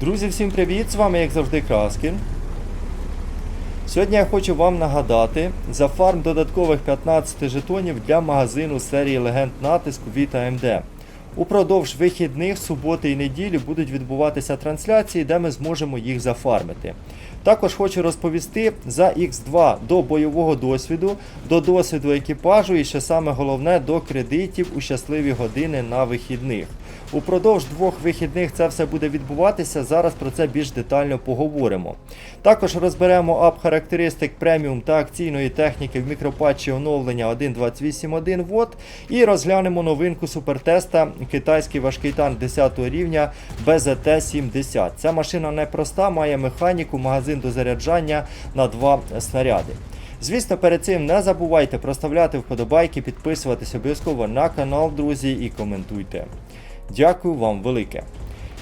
Друзі, всім привіт! З вами, як завжди, Краскін. Сьогодні я хочу вам нагадати за фарм додаткових 15 жетонів для магазину серії легенд натиску від AMD. Упродовж вихідних, суботи і неділі будуть відбуватися трансляції, де ми зможемо їх зафармити. Також хочу розповісти за X2 до бойового досвіду, до досвіду екіпажу і ще саме головне до кредитів у щасливі години на вихідних. Упродовж двох вихідних це все буде відбуватися. Зараз про це більш детально поговоримо. Також розберемо ап характеристик преміум та акційної техніки в мікропатчі оновлення 1.28.1 Вт і розглянемо новинку супертеста китайський важкий танк 10 рівня BZT-70. Ця машина непроста, має механіку, магазин до заряджання на два снаряди. Звісно, перед цим не забувайте проставляти вподобайки, підписуватись обов'язково на канал, друзі, і коментуйте. Дякую вам велике.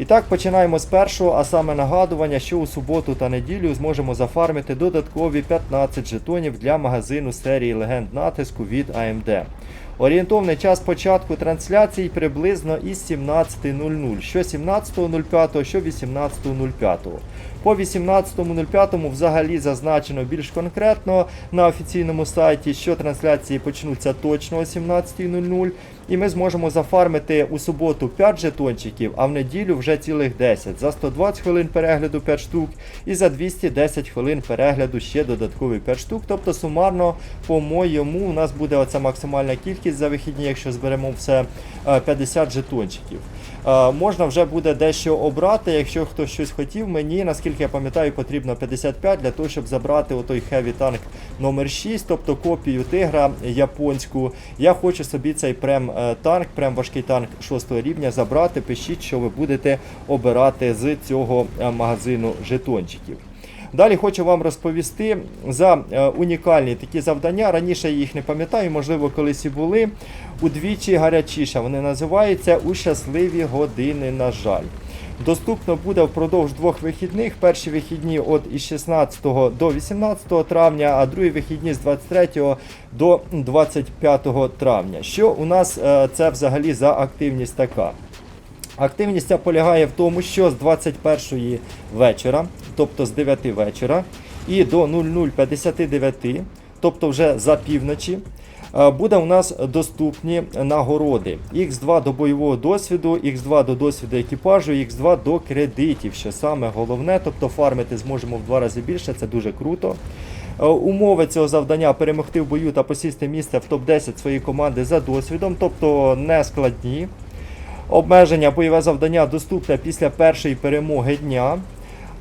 І так, починаємо з першого, а саме нагадування, що у суботу та неділю зможемо зафармити додаткові 15 жетонів для магазину серії легенд натиску від AMD. Орієнтовний час початку трансляцій приблизно із 17.00, що 17.05, що 18.05. По 18.05 взагалі зазначено більш конкретно на офіційному сайті, що трансляції почнуться точно о 17.00. І ми зможемо зафармити у суботу 5 жетончиків, а в неділю вже цілих 10. За 120 хвилин перегляду 5 штук і за 210 хвилин перегляду ще додаткові 5 штук. Тобто сумарно, по-моєму, у нас буде оця максимальна кількість за вихідні, якщо зберемо все е, 50 жетончиків. Е, Можна вже буде дещо обрати, якщо хтось щось хотів. Мені, наскільки я пам'ятаю, потрібно 55 для того, щоб забрати отой Heavy Tank номер 6, тобто копію тигра японську. Я хочу собі цей прем е, танк, прем важкий танк 6 рівня забрати. Пишіть, що ви будете обирати з цього е, магазину жетончиків. Далі хочу вам розповісти за е, унікальні такі завдання. Раніше я їх не пам'ятаю, можливо, колись і були. Удвічі гарячіше. Вони називаються у щасливі години, на жаль. Доступно буде впродовж двох вихідних. Перші вихідні от із 16 до 18 травня, а другі вихідні з 23 до 25 травня. Що у нас е, це взагалі за активність така? Активність ця полягає в тому, що з 21 вечора, тобто з 9 вечора, і до 00.59, тобто вже за півночі, е, буде у нас доступні нагороди. Х2 до бойового досвіду, Х2 до досвіду екіпажу, Х2 до кредитів, що саме головне, тобто фармити зможемо в два рази більше, це дуже круто. Е, Умови цього завдання перемогти в бою та посісти місце в топ-10 своєї команди за досвідом, тобто не складні. Обмеження бойове завдання доступне після першої перемоги дня.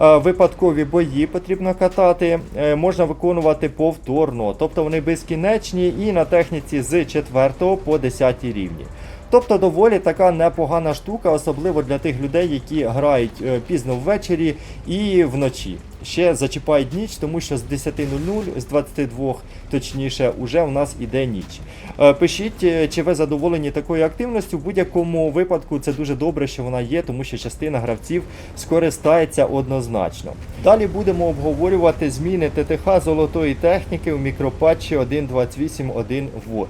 Е, Випадкові бої потрібно катати, е, можна виконувати повторно, тобто вони безкінечні і на техніці з 4 по 10 рівні. Тобто доволі така непогана штука, особливо для тих людей, які грають е, пізно ввечері і вночі. Ще зачіпають ніч, тому що з 10.00, з 22 точніше, уже у нас іде ніч. Е, Пишіть, е, чи ви задоволені такою активністю. В будь-якому випадку це дуже добре, що вона є, тому що частина гравців скористається однозначно. Далі будемо обговорювати зміни ТТХ золотої техніки у мікропатчі 1.28.1 Вт.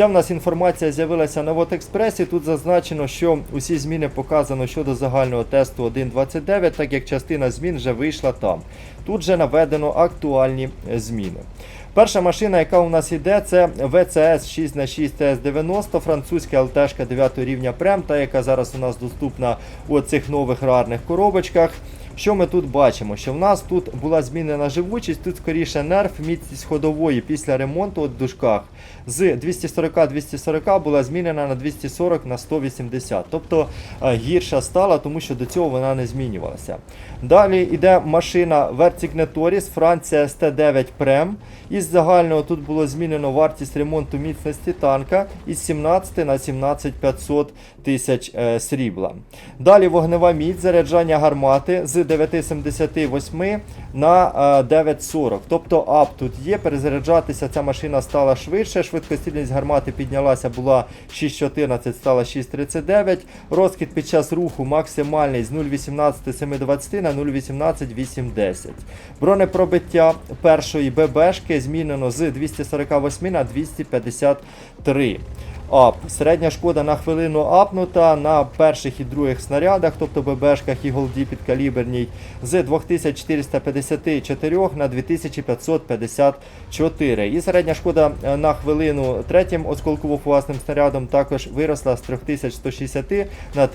Ця в нас інформація з'явилася на Вотекспресі. Тут зазначено, що усі зміни показано щодо загального тесту 1.29, так як частина змін вже вийшла там. Тут же наведено актуальні зміни. Перша машина, яка у нас йде, це ВЦС 6 х 6 ТС-90, французька ЛТшка 9 рівня Прем, та яка зараз у нас доступна у цих нових рарних коробочках. Що ми тут бачимо? Що в нас тут була змінена живучість, тут скоріше нерф, міцність ходової після ремонту от дужках з 240-240 була змінена на 240 на 180. Тобто е, гірша стала, тому що до цього вона не змінювалася. Далі йде машина Vertignetoris Франція ST9 Prem. Із загального тут було змінено вартість ремонту міцності танка із 17 на 17 500 тисяч е, срібла. Далі вогнева міць заряджання гармати з 9,78 на е, 9,40. Тобто ап тут є, перезаряджатися ця машина стала швидше, швидкостільність гармати піднялася, була 6,14, стала 6,39. Розкид під час руху максимальний з 0,18,720 на 0,18,810. Бронепробиття першої ББшки змінено з 248 на 253. Ап. Середня шкода на хвилину апнута на перших і других снарядах, тобто ББшках і голді підкаліберній, з 2454 на 2554. І середня шкода е, на хвилину третім осколково-фугасним снарядом також виросла з 3160 на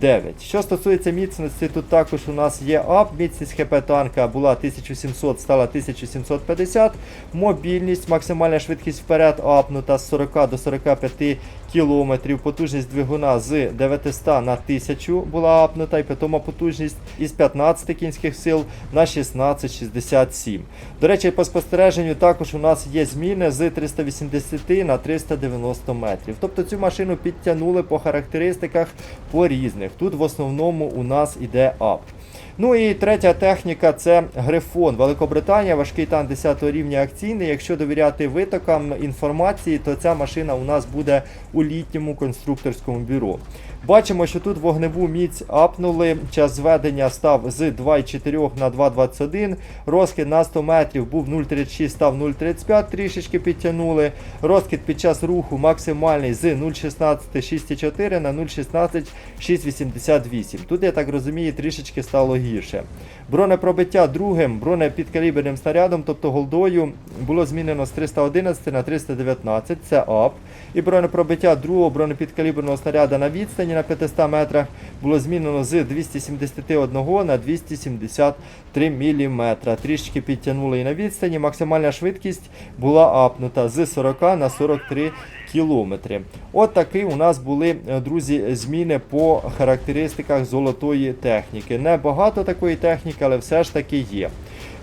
3289. Що стосується міцності, тут також у нас є ап. Міцність ХП танка була 1700, стала 1750. Мобільність, максимальна швидкість вперед апнута з 40 до 45 кілометрів. Потужність двигуна з 900 на 1000 була апнута, і питома потужність із 15 кінських сил на 1667. До речі, по спостереженню також у нас є зміни з 380 на 390 метрів. Тобто цю машину підтягнули по характеристиках по різних. Тут в основному у нас іде ап. Ну і третя техніка це Грифон. Великобританія, важкий танк 10 рівня акційний. Якщо довіряти витокам інформації, то ця машина у нас буде у літньому конструкторському бюро. Бачимо, що тут вогневу міць апнули. Час зведення став з 2,4 на 2,21. Розкид на 100 метрів був 0,36, став 0,35, трішечки підтягнули. Розкид під час руху максимальний з 0,16 6,4 на 0,16 6,88. Тут, я так розумію, трішечки стало гірше. Бронепробиття другим бронепідкаліберним снарядом, тобто голдою, було змінено з 311 на 319, це ап. І бронепробиття другого бронепідкаліберного снаряда на відстані на 500 метрах було змінено з 271 на 273 мм. Трішки підтягнули і на відстані. Максимальна швидкість була апнута з 40 на 43 кілометри. От такі у нас були, е, друзі, зміни по характеристиках золотої техніки. Не багато такої техніки, але все ж таки є.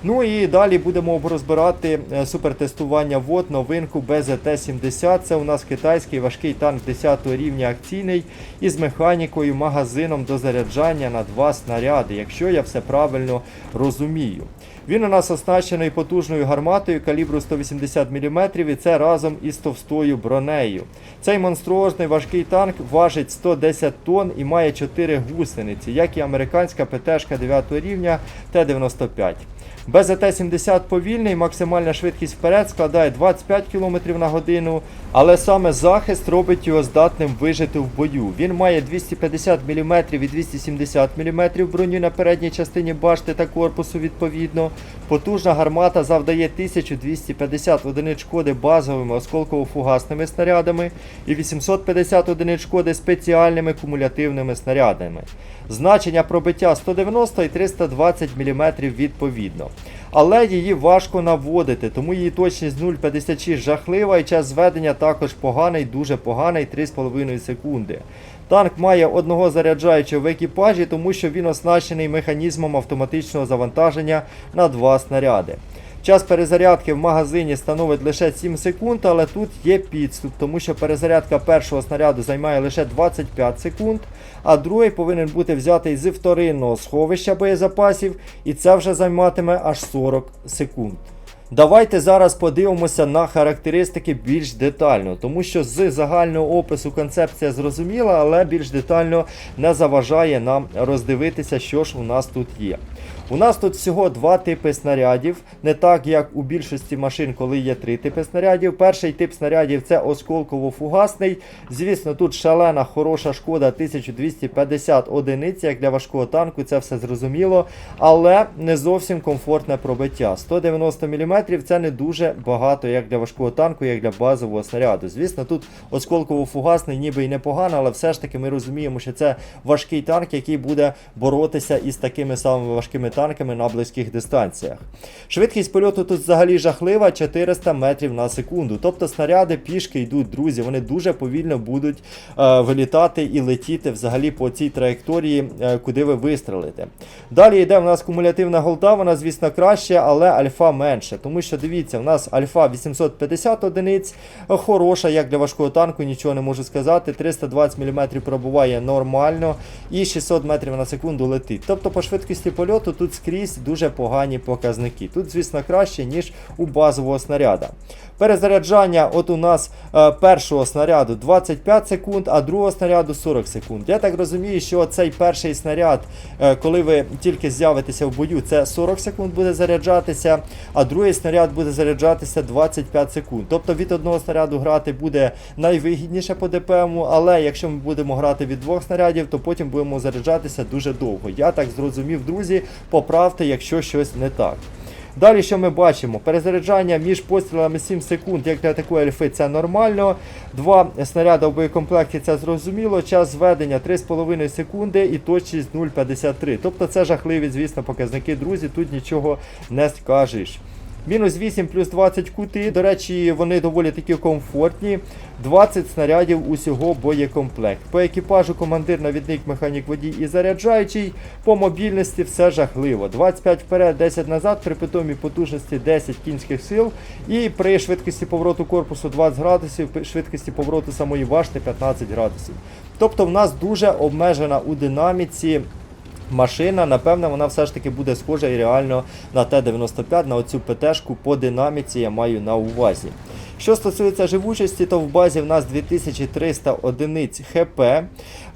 Ну і далі будемо розбирати е, супертестування ВОД, новинку БЗТ-70. Це у нас китайський важкий танк 10 рівня акційний із механікою, магазином до заряджання на два снаряди, якщо я все правильно розумію. Він у нас оснащений потужною гарматою калібру 180 мм і це разом із товстою бронею. Цей монструозний важкий танк важить 110 тонн і має 4 гусениці, як і американська ПТшка 9 рівня Т-95. БЗТ-70 повільний, максимальна швидкість вперед складає 25 км на годину, але саме захист робить його здатним вижити в бою. Він має 250 мм і 270 мм броню на передній частині башти та корпусу відповідно. Потужна гармата завдає 1250 одиниць шкоди базовими осколково-фугасними снарядами і 850 одиниць шкоди спеціальними кумулятивними снарядами. Значення пробиття 190 і 320 мм відповідно. Але її важко наводити, тому її точність 0,56 жахлива і час зведення також поганий, дуже поганий 3,5 секунди. Танк має одного заряджаючого в екіпажі, тому що він оснащений механізмом автоматичного завантаження на два снаряди. Час перезарядки в магазині становить лише 7 секунд, але тут є підступ, тому що перезарядка першого снаряду займає лише 25 секунд, а другий повинен бути взятий з вторинного сховища боєзапасів, і це вже займатиме аж 40 секунд. Давайте зараз подивимося на характеристики більш детально, тому що з загального опису концепція зрозуміла, але більш детально не заважає нам роздивитися, що ж у нас тут є. У нас тут всього два типи снарядів, не так як у більшості машин, коли є три типи снарядів. Перший тип снарядів це осколково-фугасний. Звісно, тут шалена хороша шкода 1250 одиниць, як для важкого танку, це все зрозуміло, але не зовсім комфортне пробиття. 190 мм це не дуже багато як для важкого танку, як для базового снаряду. Звісно, тут осколково-фугасний ніби й непогано, але все ж таки ми розуміємо, що це важкий танк, який буде боротися із такими самими важкими танками на близьких дистанціях. Швидкість польоту тут взагалі жахлива 400 метрів на секунду. Тобто снаряди пішки йдуть, друзі, вони дуже повільно будуть е, вилітати і летіти взагалі по цій траєкторії, е, куди ви вистрелите. Далі йде в нас кумулятивна голда, вона, звісно, краще, але альфа менше. Тому що дивіться, в нас альфа 850 одиниць, хороша, як для важкого танку, нічого не можу сказати. 320 мм пробуває нормально і 600 метрів на секунду летить. Тобто по швидкості польоту тут тут скрізь дуже погані показники. Тут, звісно, краще, ніж у базового снаряда. Перезаряджання от у нас е, першого снаряду 25 секунд, а другого снаряду 40 секунд. Я так розумію, що цей перший снаряд, е, коли ви тільки з'явитеся в бою, це 40 секунд буде заряджатися, а другий снаряд буде заряджатися 25 секунд. Тобто від одного снаряду грати буде найвигідніше по ДПМу, але якщо ми будемо грати від двох снарядів, то потім будемо заряджатися дуже довго. Я так зрозумів, друзі, поправте, якщо щось не так. Далі, що ми бачимо? Перезаряджання між пострілами 7 секунд, як для такої альфи, це нормально. Два снаряди в боєкомплекті це зрозуміло. Час зведення 3,5 секунди і точність 0,53. Тобто це жахливі, звісно, показники, друзі. Тут нічого не скажеш. Мінус 8 плюс 20 кути. До речі, вони доволі такі комфортні. 20 снарядів усього боєкомплект. По екіпажу командир, навідник, механік, водій і заряджаючий. По мобільності все жахливо. 25 вперед, 10 назад, при питомій потужності 10 кінських сил. І при швидкості повороту корпусу 20 градусів, при швидкості повороту самої башти 15 градусів. Тобто в нас дуже обмежена у динаміці машина, напевно, вона все ж таки буде схожа і реально на Т-95, на оцю ПТ-шку по динаміці я маю на увазі. Що стосується живучості, то в базі в нас 2300 одиниць ХП.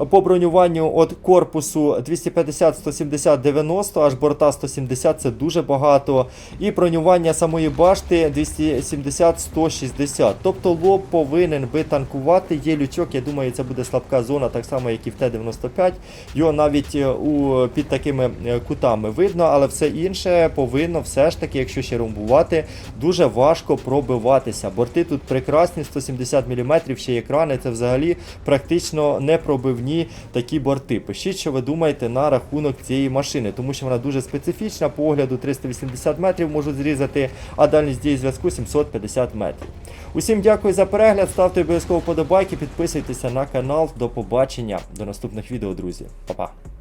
По бронюванню від корпусу 250, 170, 90, аж борта 170 це дуже багато. І бронювання самої башти 270, 160. Тобто лоб повинен би танкувати. Є лючок, я думаю, це буде слабка зона, так само, як і в Т-95. Його навіть е, у, під такими е, кутами видно, але все інше повинно все ж таки, якщо ще ромбувати, дуже важко пробиватися. Борти тут прекрасні, 170 мм, ще екрани, це взагалі практично непробивні такі борти. Пишіть, що ви думаєте на рахунок цієї машини, тому що вона дуже специфічна, по огляду 380 метрів можуть зрізати, а дальність дії зв'язку 750 метрів. Усім дякую за перегляд, ставте обов'язково подобайки, підписуйтеся на канал. До побачення, до наступних відео, друзі. Па-па.